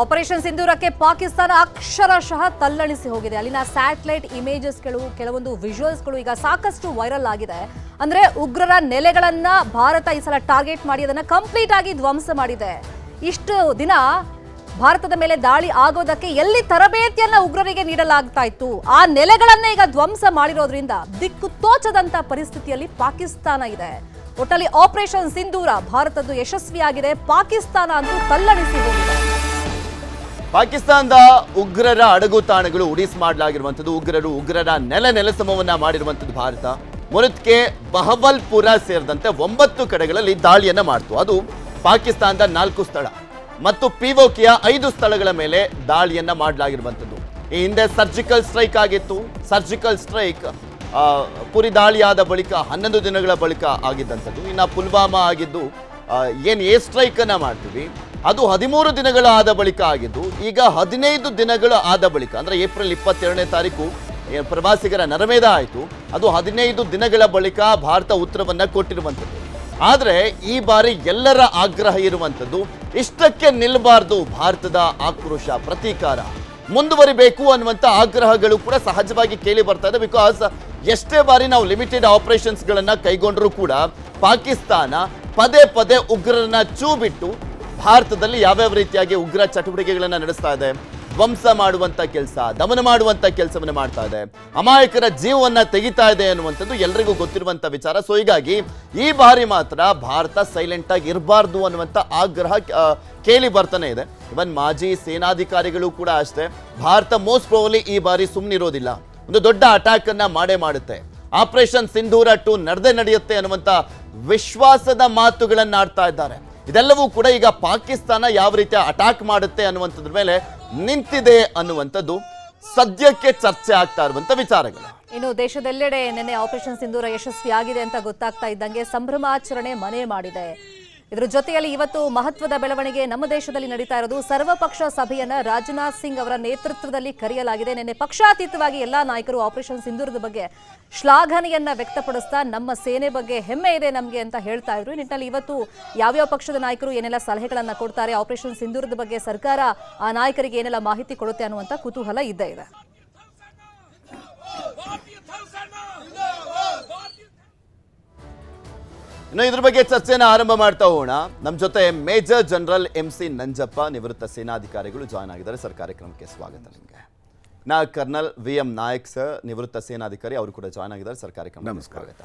Operation ಸಿಂಧೂರಕ್ಕೆ Pakistan ಅಕ್ಷರಶಃ ತಲ್ಲಣಿಸಿ ಹೋಗಿದೆ. ಅಲ್ಲಿನ ಸ್ಯಾಟಲೈಟ್ ಇಮೇಜಸ್ಗಳು ಕೆಲವೊಂದು ವಿಜುವಲ್ಸ್ಗಳು ಈಗ ಸಾಕಷ್ಟು ವೈರಲ್ ಆಗಿದೆ. ಅಂದ್ರೆ ಉಗ್ರರ ನೆಲೆಗಳನ್ನ ಭಾರತ ಈ ಸಲ ಟಾರ್ಗೆಟ್ ಮಾಡಿ, ಅದನ್ನ ಕಂಪ್ಲೀಟ್ ಆಗಿ ಧ್ವಂಸ ಮಾಡಿದೆ. ಇಷ್ಟು ದಿನ ಭಾರತದ ಮೇಲೆ ದಾಳಿ ಆಗೋದಕ್ಕೆ ಎಲ್ಲಿ ತರಬೇತಿಯನ್ನ ಉಗ್ರರಿಗೆ ನೀಡಲಾಗ್ತಾ ಇತ್ತು? ಆ ನೆಲೆಗಳನ್ನೇ ಈಗ ಧ್ವಂಸ ಮಾಡಿರೋದ್ರಿಂದ ದಿಕ್ಕು ತೋಚದಂತ ಪರಿಸ್ಥಿತಿಯಲ್ಲಿ ಪಾಕಿಸ್ತಾನ ಇದೆ. ಒಟ್ಟಲ್ಲಿ ಆಪರೇಷನ್ ಸಿಂಧೂರ ಭಾರತದ್ದು ಯಶಸ್ವಿಯಾಗಿದೆ. ಪಾಕಿಸ್ತಾನ ಅಂತೂ ತಲ್ಲಣಿಸಿ ಹೋಗಿದೆ. ಪಾಕಿಸ್ತಾನದ ಉಗ್ರರ ಅಡಗು ತಾಣಗಳು ಉಡಿಸ್ ಮಾಡಲಾಗಿರುವಂಥದ್ದು. ಉಗ್ರರು ಉಗ್ರರ ನೆಲ ನೆಲಸಮವನ್ನ ಮಾಡಿರುವಂಥದ್ದು ಭಾರತ. ಮುರತ್ಕೆ ಬಹವಲ್ಪುರ ಸೇರಿದಂತೆ ಒಂಬತ್ತು ಕಡೆಗಳಲ್ಲಿ ದಾಳಿಯನ್ನ ಮಾಡ್ತು. ಅದು ಪಾಕಿಸ್ತಾನದ ನಾಲ್ಕು ಸ್ಥಳ ಮತ್ತು ಪಿಒಕೆಯ ಐದು ಸ್ಥಳಗಳ ಮೇಲೆ ದಾಳಿಯನ್ನ ಮಾಡಲಾಗಿರುವಂಥದ್ದು. ಈ ಹಿಂದೆ ಸರ್ಜಿಕಲ್ ಸ್ಟ್ರೈಕ್ ಆಗಿತ್ತು. ಸರ್ಜಿಕಲ್ ಸ್ಟ್ರೈಕ್ ಪುರಿ ದಾಳಿಯಾದ ಬಳಿಕ, ಹನ್ನೊಂದು ದಿನಗಳ ಬಳಿಕ ಆಗಿದ್ದಂಥದ್ದು. ಇನ್ನು ಪುಲ್ವಾಮಾ ಆಗಿದ್ದು ಏನು ಏರ್ ಸ್ಟ್ರೈಕನ್ನು ಮಾಡ್ತೀವಿ. ಅದು ಹದಿಮೂರು ದಿನಗಳ ಆದ ಬಳಿಕ ಆಗಿದ್ದು, ಈಗ ಹದಿನೈದು ದಿನಗಳ ಆದ ಬಳಿಕ, ಅಂದ್ರೆ ಏಪ್ರಿಲ್ ಇಪ್ಪತ್ತೆರಡನೇ ತಾರೀಕು ಪ್ರವಾಸಿಗರ ನರಮೇಧ ಆಯಿತು. ಅದು ಹದಿನೈದು ದಿನಗಳ ಬಳಿಕ ಭಾರತ ಉತ್ತರವನ್ನು ಕೊಟ್ಟಿರುವಂಥದ್ದು. ಆದರೆ ಈ ಬಾರಿ ಎಲ್ಲರ ಆಗ್ರಹ ಇರುವಂಥದ್ದು, ಇಷ್ಟಕ್ಕೆ ನಿಲ್ಲಬಾರ್ದು ಭಾರತದ ಆಕ್ರೋಶ ಪ್ರತೀಕಾರ. ಮುಂದುವರಿಬೇಕು ಅನ್ನುವಂಥ ಆಗ್ರಹಗಳು ಕೂಡ ಸಹಜವಾಗಿ ಕೇಳಿ ಬರ್ತಾ ಇದೆ. ಬಿಕಾಸ್ ಎಷ್ಟೇ ಬಾರಿ ನಾವು ಲಿಮಿಟೆಡ್ ಆಪರೇಷನ್ಸ್ಗಳನ್ನು ಕೈಗೊಂಡರೂ ಕೂಡ ಪಾಕಿಸ್ತಾನ ಪದೇ ಪದೇ ಉಗ್ರರನ್ನ ಚೂ ಬಿಟ್ಟು ಭಾರತದಲ್ಲಿ ಯಾವ್ಯಾವ ರೀತಿಯಾಗಿ ಉಗ್ರ ಚಟುವಟಿಕೆಗಳನ್ನು ನಡೆಸ್ತಾ ಇದೆ? ಧ್ವಂಸ ಮಾಡುವಂಥ ಕೆಲಸ, ದಮನ ಮಾಡುವಂಥ ಕೆಲಸವನ್ನು ಮಾಡ್ತಾ ಇದೆ. ಅಮಾಯಕರ ಜೀವವನ್ನು ತೆಗಿತಾ ಇದೆ ಅನ್ನುವಂಥದ್ದು ಎಲ್ರಿಗೂ ಗೊತ್ತಿರುವಂಥ ವಿಚಾರ. ಸೊ ಹೀಗಾಗಿ ಈ ಬಾರಿ ಮಾತ್ರ ಭಾರತ ಸೈಲೆಂಟ್ ಆಗಿ ಇರಬಾರ್ದು ಅನ್ನುವಂಥ ಆಗ್ರಹ ಕೇಳಿ ಬರ್ತಾನೆ ಇದೆ. ಇವನ್ ಮಾಜಿ ಸೇನಾಧಿಕಾರಿಗಳು ಕೂಡ ಅಷ್ಟೇ, ಭಾರತ ಮೋಸ್ಟ್ ಪ್ರೋಲಿ ಈ ಬಾರಿ ಸುಮ್ಮನಿರೋದಿಲ್ಲ ಒಂದು ದೊಡ್ಡ ಅಟ್ಯಾಕ್ ಅನ್ನ ಮಾಡೇ ಮಾಡುತ್ತೆ. ಆಪರೇಷನ್ ಸಿಂಧೂರ ಟು ನಡೆದೇ ನಡೆಯುತ್ತೆ ಅನ್ನುವಂತ ವಿಶ್ವಾಸದ ಮಾತುಗಳನ್ನು ಆಡ್ತಾ ಇದ್ದಾರೆ. ಇದೆಲ್ಲವೂ ಕೂಡ ಈಗ ಪಾಕಿಸ್ತಾನ ಯಾವ ರೀತಿ ಅಟ್ಯಾಕ್ ಮಾಡುತ್ತೆ ಅನ್ನುವಂಥದ್ರ ಮೇಲೆ ನಿಂತಿದೆ ಅನ್ನುವಂಥದ್ದು ಸದ್ಯಕ್ಕೆ ಚರ್ಚೆ ಆಗ್ತಾ ಇರುವಂತ ವಿಚಾರಗಳು. ಇನ್ನು ದೇಶದೆಲ್ಲೆಡೆ ನಿನ್ನೆ ಆಪರೇಷನ್ ಸಿಂಧೂರ ಯಶಸ್ವಿಯಾಗಿದೆ ಅಂತ ಗೊತ್ತಾಗ್ತಾ ಇದ್ದಂಗೆ ಸಂಭ್ರಮಾಚರಣೆ ಮನೆ ಮಾಡಿದೆ. ಇದರ ಜೊತೆಯಲ್ಲಿ ಇವತ್ತು ಮಹತ್ವದ ಬೆಳವಣಿಗೆ ನಮ್ಮ ದೇಶದಲ್ಲಿ ನಡೀತಾ ಇರೋದು. ಸರ್ವಪಕ್ಷ ಸಭೆಯನ್ನ ರಾಜನಾಥ್ ಸಿಂಗ್ ಅವರ ನೇತೃತ್ವದಲ್ಲಿ ಕರೆಯಲಾಗಿದೆ. ನಿನ್ನೆ ಪಕ್ಷಾತೀತವಾಗಿ ಎಲ್ಲಾ ನಾಯಕರು ಆಪರೇಷನ್ ಸಿಂಧೂರದ ಬಗ್ಗೆ ಶ್ಲಾಘನೆಯನ್ನ ವ್ಯಕ್ತಪಡಿಸ್ತಾ ನಮ್ಮ ಸೇನೆ ಬಗ್ಗೆ ಹೆಮ್ಮೆ ಇದೆ ನಮಗೆ ಅಂತ ಹೇಳ್ತಾ ಇದ್ರು. ಈ ನಿಟ್ಟಿನಲ್ಲಿ ಇವತ್ತು ಯಾವ್ಯಾವ ಪಕ್ಷದ ನಾಯಕರು ಏನೆಲ್ಲ ಸಲಹೆಗಳನ್ನ ಕೊಡ್ತಾರೆ, ಆಪರೇಷನ್ ಸಿಂಧೂರದ ಬಗ್ಗೆ ಸರ್ಕಾರ ಆ ನಾಯಕರಿಗೆ ಏನೆಲ್ಲ ಮಾಹಿತಿ ಕೊಡುತ್ತೆ ಅನ್ನುವಂತ ಕುತೂಹಲ ಇದ್ದೇ ಇದೆ. ಇನ್ನು ಇದ್ರ ಬಗ್ಗೆ ಚರ್ಚೆನ ಆರಂಭ ಮಾಡ್ತಾ ಹೋಗೋಣ. ನಮ್ಮ ಜೊತೆ major general M C Nanjappa ನಿವೃತ್ತ ಸೇನಾಧಿಕಾರಿಗಳು ಜಾಯ್ನ್ ಆಗಿದ್ದಾರೆ. ಸರ್ ಕಾರ್ಯಕ್ರಮಕ್ಕೆ ಸ್ವಾಗತ ನಿಮಗೆ. ನಾ colonel V M Nayak sir ನಿವೃತ್ತ ಸೇನಾಧಿಕಾರಿ ಅವರು ಕೂಡ ಜಾಯ್ನ್ ಆಗಿದ್ದಾರೆ. ಸರ್ ಕಾರ್ಯಕ್ರಮ ಸ್ವಾಗತ.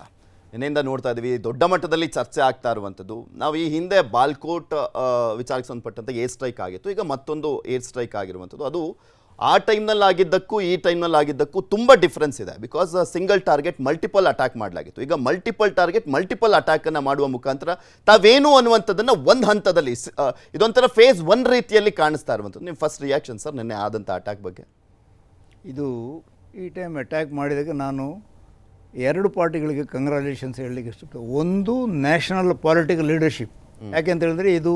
ನಿನ್ನೆಯಿಂದ ನೋಡ್ತಾ ಇದ್ದೀವಿ ದೊಡ್ಡ ಮಟ್ಟದಲ್ಲಿ ಚರ್ಚೆ ಆಗ್ತಾ ಇರುವಂಥದ್ದು. ನಾವು ಈ ಹಿಂದೆ ಬಾಲ್ಕೋಟ್ ವಿಚಾರಕ್ಕೆ ಸಂಬಂಧಪಟ್ಟಂತೆ ಏರ್ ಸ್ಟ್ರೈಕ್ ಆಗಿತ್ತು. ಈಗ ಮತ್ತೊಂದು ಏರ್ ಸ್ಟ್ರೈಕ್ ಆಗಿರುವಂಥದ್ದು. ಅದು ಆ ಟೈಮ್ನಲ್ಲಿ ಆಗಿದ್ದಕ್ಕೂ ಈ ಟೈಮ್ನಲ್ಲಿ ಆಗಿದ್ದಕ್ಕೂ ತುಂಬ ಡಿಫ್ರೆನ್ಸ್ ಇದೆ. Because single target multiple attack ಮಾಡಲಾಗಿತ್ತು. ಈಗ ಮಲ್ಟಿಪಲ್ ಟಾರ್ಗೆಟ್ ಮಲ್ಟಿಪಲ್ ಅಟ್ಯಾಕನ್ನು ಮಾಡುವ ಮುಖಾಂತರ ತಾವೇನು ಅನ್ನುವಂಥದ್ದನ್ನು ಒಂದು ಹಂತದಲ್ಲಿ ಇದೊಂಥರ ಫೇಸ್ ಒನ್ ರೀತಿಯಲ್ಲಿ ಕಾಣಿಸ್ತಾ ಇರುವಂಥದ್ದು. ನಿಮ್ಮ ಫಸ್ಟ್ ರಿಯಾಕ್ಷನ್ ಸರ್ ನಿನ್ನೆ ಆದಂಥ ಅಟ್ಯಾಕ್ ಬಗ್ಗೆ. ಇದು ಈ ಟೈಮ್ ಅಟ್ಯಾಕ್ ಮಾಡಿದಾಗ ನಾನು ಎರಡು ಪಾರ್ಟಿಗಳಿಗೆ ಕಂಗ್ರ್ಯಾಲೇಷನ್ಸ್ ಹೇಳಲಿಕ್ಕೆ ಇಷ್ಟಪಡ್ತೀನಿ. ಒಂದು ನ್ಯಾಷನಲ್ ಪಾಲಿಟಿಕಲ್ ಲೀಡರ್ಶಿಪ್ ಯಾಕೆಂತ ಹೇಳಿದ್ರೆ ಇದು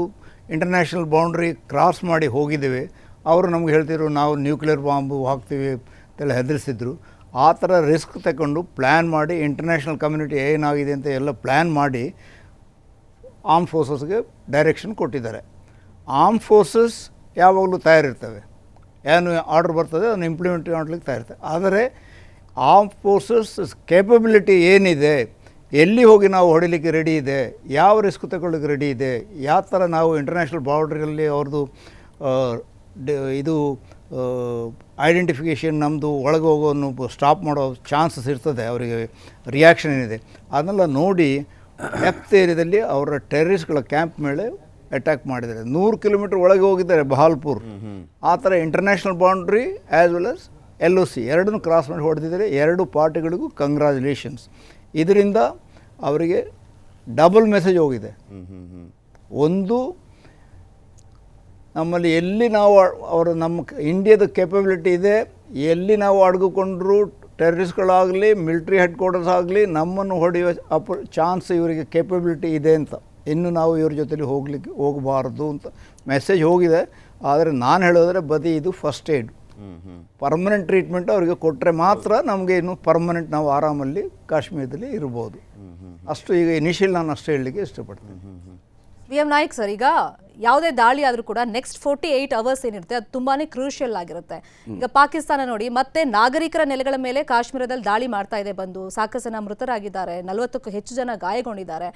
ಇಂಟರ್ನ್ಯಾಷನಲ್ ಬೌಂಡ್ರಿ ಕ್ರಾಸ್ ಮಾಡಿ ಹೋಗಿದ್ದೇವೆ. ಅವರು ನಮ್ಗೆ ಹೇಳ್ತಿದ್ರು, ನಾವು ನ್ಯೂಕ್ಲಿಯರ್ ಬಾಂಬು ಹಾಕ್ತೀವಿ ಅಂತೆಲ್ಲ ಹೆದರಿಸಿದ್ರು ಆ ಥರ ರಿಸ್ಕ್ ತಗೊಂಡು ಪ್ಲ್ಯಾನ್ ಮಾಡಿ ಇಂಟರ್ನ್ಯಾಷನಲ್ ಕಮ್ಯುನಿಟಿ ಏನಾಗಿದೆ ಅಂತ ಎಲ್ಲ ಪ್ಲ್ಯಾನ್ ಮಾಡಿ ಆರ್ಮ್ ಫೋರ್ಸಸ್ಗೆ ಡೈರೆಕ್ಷನ್ ಕೊಟ್ಟಿದ್ದಾರೆ. ಆರ್ಮ್ ಫೋರ್ಸಸ್ ಯಾವಾಗಲೂ ತಯಾರಿರ್ತವೆ. ಏನು ಆರ್ಡರ್ ಬರ್ತದೆ, ಅದನ್ನು ಇಂಪ್ಲಿಮೆಂಟ್ ಮಾಡಲಿಕ್ಕೆ ತಯಾರಿರ್ತವೆ. ಆದರೆ ಆರ್ಮ್ ಫೋರ್ಸಸ್ ಕೇಪಬಿಲಿಟಿ ಏನಿದೆ, ಎಲ್ಲಿ ಹೋಗಿ ನಾವು ಹೊಡಿಲಿಕ್ಕೆ ರೆಡಿ ಇದೆ, ಯಾವ ರಿಸ್ಕ್ ತಗೊಳ್ಳಿಕ್ಕೆ ರೆಡಿ ಇದೆ, ಯಾವ ಥರ ನಾವು ಇಂಟರ್ನ್ಯಾಷನಲ್ ಬಾರ್ಡ್ರಲ್ಲಿ ಅವ್ರದ್ದು ಇದು ಐಡೆಂಟಿಫಿಕೇಷನ್ ನಮ್ಮದು ಒಳಗೆ ಹೋಗೋನು ಸ್ಟಾಪ್ ಮಾಡೋ ಚಾನ್ಸಸ್ ಇರ್ತದೆ ಅವರಿಗೆ ರಿಯಾಕ್ಷನ್ ಏನಿದೆ. ಅದನ್ನೆಲ್ಲ ನೋಡಿ ಡೆಪ್ತ್ ಏರಿಯಾದಲ್ಲಿ ಅವರ ಟೆರರಿಸ್ಟ್ಗಳ ಕ್ಯಾಂಪ್ ಮೇಲೆ ಅಟ್ಯಾಕ್ ಮಾಡಿದ್ದಾರೆ. ನೂರು ಕಿಲೋಮೀಟರ್ ಒಳಗೆ ಹೋಗಿದ್ದಾರೆ ಬಹಾಲ್ಪುರ್. ಆ ಥರ international boundary as well as L O C ಎರಡನ್ನೂ ಕ್ರಾಸ್ ಮಾಡಿ ಹೊಡೆದಿದ್ದಾರೆ. ಎರಡು ಪಾರ್ಟಿಗಳಿಗೂ ಕಂಗ್ರ್ಯಾಚುಲೇಷನ್ಸ್ ಇದರಿಂದ ಅವರಿಗೆ ಡಬಲ್ ಮೆಸೇಜ್ ಹೋಗಿದೆ. ಒಂದು ನಮ್ಮಲ್ಲಿ ಎಲ್ಲಿ ನಾವು ಅವರು ನಮ್ಮ ಇಂಡಿಯಾದ ಕೆಪಬಿಲಿಟಿ ಇದೆ ಎಲ್ಲಿ ನಾವು ಅಡಗಿಕೊಂಡ್ರೂ ಟೆರರಿಸ್ಟ್ಗಳಾಗಲಿ ಮಿಲ್ಟ್ರಿ ಹೆಡ್ ಕ್ವಾರ್ಟರ್ಸ್ ಆಗಲಿ ನಮ್ಮನ್ನು ಹೊಡೆಯುವ ಅಪ ಚಾನ್ಸ್ ಇವರಿಗೆ ಕೆಪಬಿಲಿಟಿ ಇದೆ ಅಂತ. ಇನ್ನು ನಾವು ಇವ್ರ ಜೊತೆಲಿ ಹೋಗ್ಲಿಕ್ಕೆ ಹೋಗಬಾರ್ದು ಅಂತ ಮೆಸೇಜ್ ಹೋಗಿದೆ. ಆದರೆ ನಾನು ಹೇಳೋದ್ರೆ ಬದಿ ಇದು ಫಸ್ಟ್ ಏಡ್ ಪರ್ಮನೆಂಟ್ ಟ್ರೀಟ್ಮೆಂಟ್ ಅವರಿಗೆ ಕೊಟ್ಟರೆ ಮಾತ್ರ ನಮಗೆ ಇನ್ನು ಪರ್ಮನೆಂಟ್ ನಾವು ಆರಾಮಲ್ಲಿ ಕಾಶ್ಮೀರದಲ್ಲಿ ಇರ್ಬೋದು. ಅಷ್ಟು ಈಗ ಇನಿಷಿಯಲ್ ನಾನು ಅಷ್ಟು ಹೇಳಲಿಕ್ಕೆ ಇಷ್ಟಪಡ್ತೀನಿ. ವಿ ಎಂ ನಾಯ್ಕ್ ಸರ್ ಈಗ ಯಾವುದೇ ದಾಳಿ ಆದರೂ ಕೂಡ ನೆಕ್ಸ್ಟ್ ಫೋರ್ಟಿ ಏಯ್ಟ್ ಅವರ್ಸ್ ಏನಿರುತ್ತೆ ಅದು ತುಂಬಾನೇ ಕ್ರೂಷಿಯಲ್ ಆಗಿರುತ್ತೆ. ಈಗ ಪಾಕಿಸ್ತಾನ ನೋಡಿ ಮತ್ತೆ ನಾಗರಿಕರ ನೆಲೆಗಳ ಮೇಲೆ ಕಾಶ್ಮೀರದಲ್ಲಿ ದಾಳಿ ಮಾಡ್ತಾ ಇದೆ ಬಂದು ಸಾಕಷ್ಟು ಜನ ಮೃತರಾಗಿದ್ದಾರೆ ನಲವತ್ತಕ್ಕೂ ಹೆಚ್ಚು ಜನ ಗಾಯಗೊಂಡಿದ್ದಾರೆ.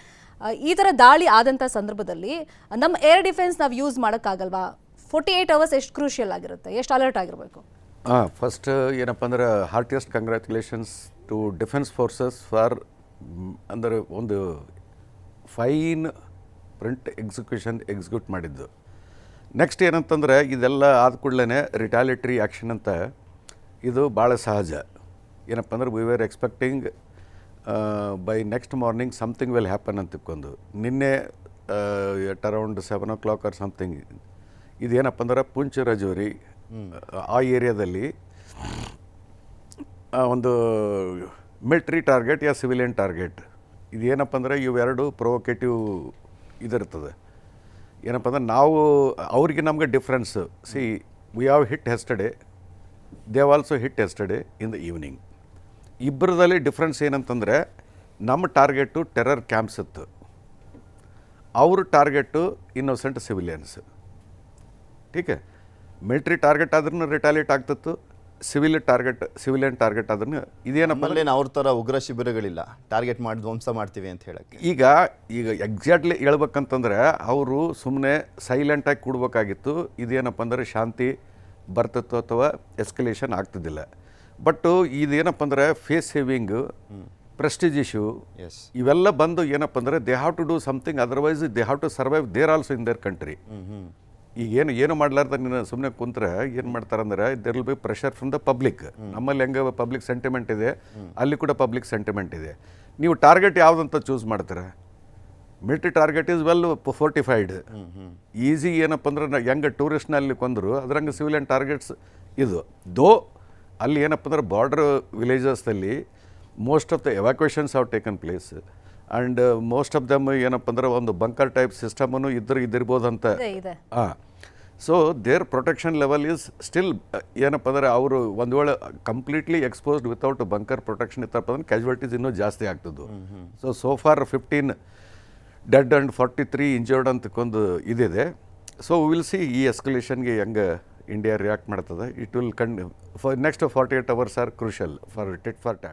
ಈ ಥರ ದಾಳಿ ಆದಂಥ ಸಂದರ್ಭದಲ್ಲಿ ನಮ್ಮ ಏರ್ ಡಿಫೆನ್ಸ್ ನಾವು ಯೂಸ್ ಮಾಡೋಕ್ಕಾಗಲ್ವಾ? ಫೋರ್ಟಿ ಏಯ್ಟ್ ಅವರ್ಸ್ ಎಷ್ಟು ಕ್ರೂಷಿಯಲ್ ಆಗಿರುತ್ತೆ? ಎಷ್ಟು ಅಲರ್ಟ್ ಆಗಿರಬೇಕು? ಹಾಂ ಫಸ್ಟ್ ಏನಪ್ಪ ಅಂದ್ರೆ heartiest congratulations to defence forces for ಅಂದರೆ ಒಂದು ಫೈನ್ ಪ್ರಿಂಟ್ ಎಕ್ಸಿಕ್ಯೂಷನ್ ಎಕ್ಸಿಕ್ಯೂಟ್ ಮಾಡಿದ್ದು. ನೆಕ್ಸ್ಟ್ ಏನಂತಂದರೆ ಇದೆಲ್ಲ ಆದ ಕೂಡಲೇ ರಿಟಾಲಿಟ್ರಿ ಆ್ಯಕ್ಷನ್ ಅಂತ ಇದು ಭಾಳ ಸಹಜ. ಏನಪ್ಪ ಅಂದ್ರೆ we are expecting by next morning something will happen ಅಂತ ತಿಳ್ಕೊಂಡು. ನಿನ್ನೆ at around seven o'clock or something ಇದೇನಪ್ಪ ಅಂದ್ರೆ ಪುಂಚ್ ರಜೋರಿ, ಆ ಏರಿಯಾದಲ್ಲಿ ಒಂದು ಮಿಲ್ಟ್ರಿ ಟಾರ್ಗೆಟ್ ಯಾ ಸಿವಿಲಿಯನ್ ಟಾರ್ಗೆಟ್ ಇದೇನಪ್ಪ ಅಂದರೆ ಇವೆರಡು ಪ್ರೊವೊಕೇಟಿವ್ ಇದಿರ್ತದೆ. ಏನಪ್ಪ ಅಂದ್ರೆ ನಾವು, ಅವ್ರಿಗೆ ನಮಗೆ difference see we have hit yesterday they've also hit yesterday in the evening ಇಬ್ಬರದಲ್ಲಿ difference ಏನಂತಂದರೆ, ನಮ್ಮ ಟಾರ್ಗೆಟು ಟೆರರ್ ಕ್ಯಾಂಪ್ಸ್ ಇತ್ತು. ಅವ್ರ ಟಾರ್ಗೆಟು ಇನ್ನೋಸೆಂಟ್ ಸಿವಿಲಿಯನ್ಸ್ ಟೀಕೆ ಮಿಲ್ಟ್ರಿ ಟಾರ್ಗೆಟ್ ಆದ್ರೂ ರಿಟಾಲಿಯೇಟ್ ಆಗ್ತಿತ್ತು. ಸಿವಿಲ್ ಟಾರ್ಗೆಟ್ ಸಿವಿಲಿಯನ್ ಟಾರ್ಗೆಟ್ ಅದನ್ನು ಇದೇನಪ್ಪ ಅಂದ್ರೆ ಅವ್ರ ಥರ ಉಗ್ರ ಶಿಬಿರಗಳಿಲ್ಲ. ಟಾರ್ಗೆಟ್ ಮಾಡಿ ಧ್ವಂಸ ಮಾಡ್ತೀವಿ ಅಂತ ಹೇಳಕ್ಕೆ. ಈಗ ಈಗ ಎಕ್ಸಾಕ್ಟ್ಲಿ ಹೇಳ್ಬೇಕಂತಂದ್ರೆ ಅವರು ಸುಮ್ಮನೆ ಸೈಲೆಂಟಾಗಿ ಕೂಡಬೇಕಾಗಿತ್ತು. ಇದೇನಪ್ಪ ಅಂದ್ರೆ ಶಾಂತಿ ಬರ್ತಿತ್ತು ಅಥವಾ ಎಸ್ಕಲೇಷನ್ ಆಗ್ತಿದ್ದಿಲ್ಲ. ಬಟ್ಟು ಇದೇನಪ್ಪ ಅಂದ್ರೆ face saving prestige issue is ಇವೆಲ್ಲ ಬಂದು ಏನಪ್ಪ ಅಂದ್ರೆ they have to do something otherwise they have to survive there also in their country ಈಗ ಏನು ಏನು ಮಾಡ್ಲಾರ್ದ ನೀನು ಸುಮ್ಮನೆ ಕುಂತ್ರೆ ಏನು ಮಾಡ್ತಾರಂದ್ರೆ there will be pressure from the public ನಮ್ಮಲ್ಲಿ ಹೆಂಗೆ ಪಬ್ಲಿಕ್ ಸೆಂಟಿಮೆಂಟ್ ಇದೆ ಅಲ್ಲಿ ಕೂಡ ಪಬ್ಲಿಕ್ ಸೆಂಟಿಮೆಂಟ್ ಇದೆ. ನೀವು ಟಾರ್ಗೆಟ್ ಯಾವುದಂತ ಚೂಸ್ ಮಾಡ್ತೀರಾ? Military target is well fortified easy ಏನಪ್ಪ ಅಂದ್ರೆ ಹೆಂಗೆ ಟೂರಿಸ್ಟ್ನಲ್ಲಿ ಕೊಂದರು ಅದ್ರಂಗೆ ಸಿವಿಲಿಯನ್ ಟಾರ್ಗೆಟ್ಸ್ ಇದು. ದೋ ಅಲ್ಲಿ ಏನಪ್ಪ ಅಂದ್ರೆ border ವಿಲೇಜಸ್ದಲ್ಲಿ most of the evacuations have taken place and most of them ಏನಪ್ಪ ಅಂದ್ರೆ ಒಂದು ಬಂಕರ್ ಟೈಪ್ ಸಿಸ್ಟಮನ್ನು ಇದ್ರೆ ಇದ್ದಿರ್ಬೋದಂತ. ಇದೆ ಇದೆ. ಹಾಂ so their protection level is still ಏನಪ್ಪ ಅಂದರೆ ಅವರು ಒಂದು ವೇಳೆ completely exposed without bunker protection ಇತ್ತಪ್ಪ ಅಂದ್ರೆ ಕ್ಯಾಶುವಲ್ಟೀಸ್ ಇನ್ನೂ ಜಾಸ್ತಿ ಆಗ್ತದ್ದು. So so far fifteen dead and forty three injured ಅಂತಕ್ಕೊಂದು ಇದಿದೆ. ಸೊ ವಿಲ್ ಸಿ ಈ ಎಸ್ಕಲೇಷನ್ಗೆ ಹೆಂಗೆ ಇಂಡಿಯಾ ರಿಯಾಕ್ಟ್ ಮಾಡ್ತದೆ. It will count for next forty eight hours are crucial for tit for tat